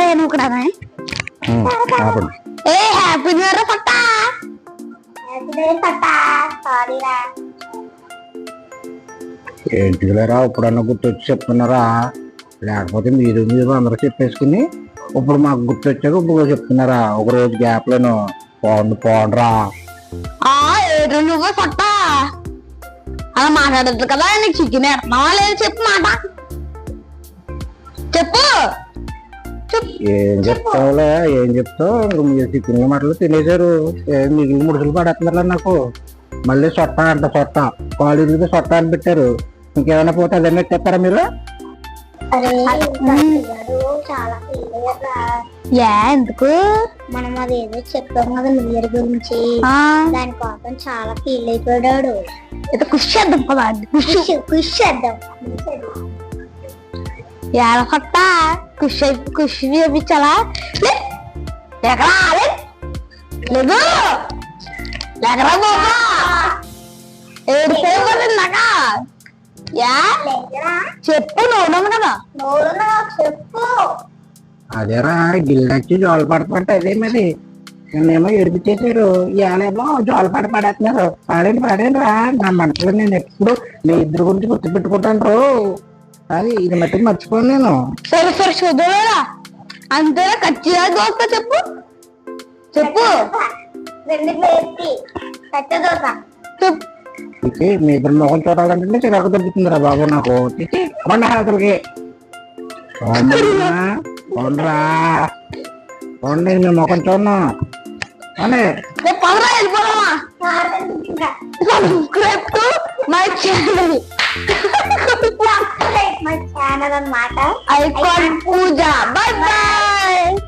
ఏ నువ్వు కూడా ఏ happy new year happy new year ఇప్పుడన్నా గుర్తొచ్చి చెప్తున్నారా? లేకపోతే మీరు మీరు అందరూ చెప్పేసుకుని ఇప్పుడు మాకు గుర్తొచ్చాక ఇప్పుడు చెప్తున్నారా? ఒక రోజు గ్యాప్ లోను పోండి పోండ్రా. ఆ ఏడు నువ్వు పట్టా అలా మాట్లాడద్దు కదా నీకు చికెన్ ఎడతావా లేదు చెప్పు మాట. చెప్పు. ఏం చెప్తావులే ఏం చెప్తావు? ఇంక మీరు చికెన్ మటలు తినేశారు. ఏం మిగిలిన ముడుసులు పడేస్తున్నారా నాకు. మళ్ళీ సొట్ట అంట సొట్ట కాలేజీకి సొట్ట అని పెట్టారు. ఇంకేమైనా పోతే అదన్నీ ఎట్టేస్తారా మీరు? చాలా యా ఎందుకు? మనం అదేదో చెప్పాం కదా న్యూ ఇయర్ గురించి. ఆ, దానికోసం చాలా ఫీల్ అయిపోయాడు. ఇది ఖుషి చేద్దాం కదా ఖుషి ఖుషి ఖుషి చేద్దాం. ఎలా కొట్ట ఖుషి అయి- ఖుషి చూపించాలా లే. ఎక్కడా లే. లేదు ఎక్కడా బాబా ఏడు సేవలు నాకా యా చెప్పు నువ్వు కదా చెప్పు అదేరా గిల్లు వచ్చి జోలు పడుతుంటే అదే మరి. నిన్నేమో ఏడిపించేశారు ఇవాళేమో జోలు పడి పడేస్తున్నారు. పాడండి పాడండి రా. నా మనసులో నేను ఎప్పుడు మీ ఇద్దరు గురించి గుర్తు పెట్టుకుంటాను రో. అది ఇది మట్టి మర్చిపోను నేను. సరే సరే చూద్దారా అంతేనా? ఖచ్చితంగా చెప్పు. చెప్పు. దోశ. చెప్పు. ఇది మీ ఇద్దరు మొహం చూడాలంటే చిరాకు దొరుకుతుందిరా బాబు నాకు. చిచి, కొండ హాతలకి కొండ్రా కొండ మీ ముఖం చూడను. అనే పదరా వెళ్ళిపోదామా? Subscribe Anand and Mata. I, I call Pooja. Bye bye. bye.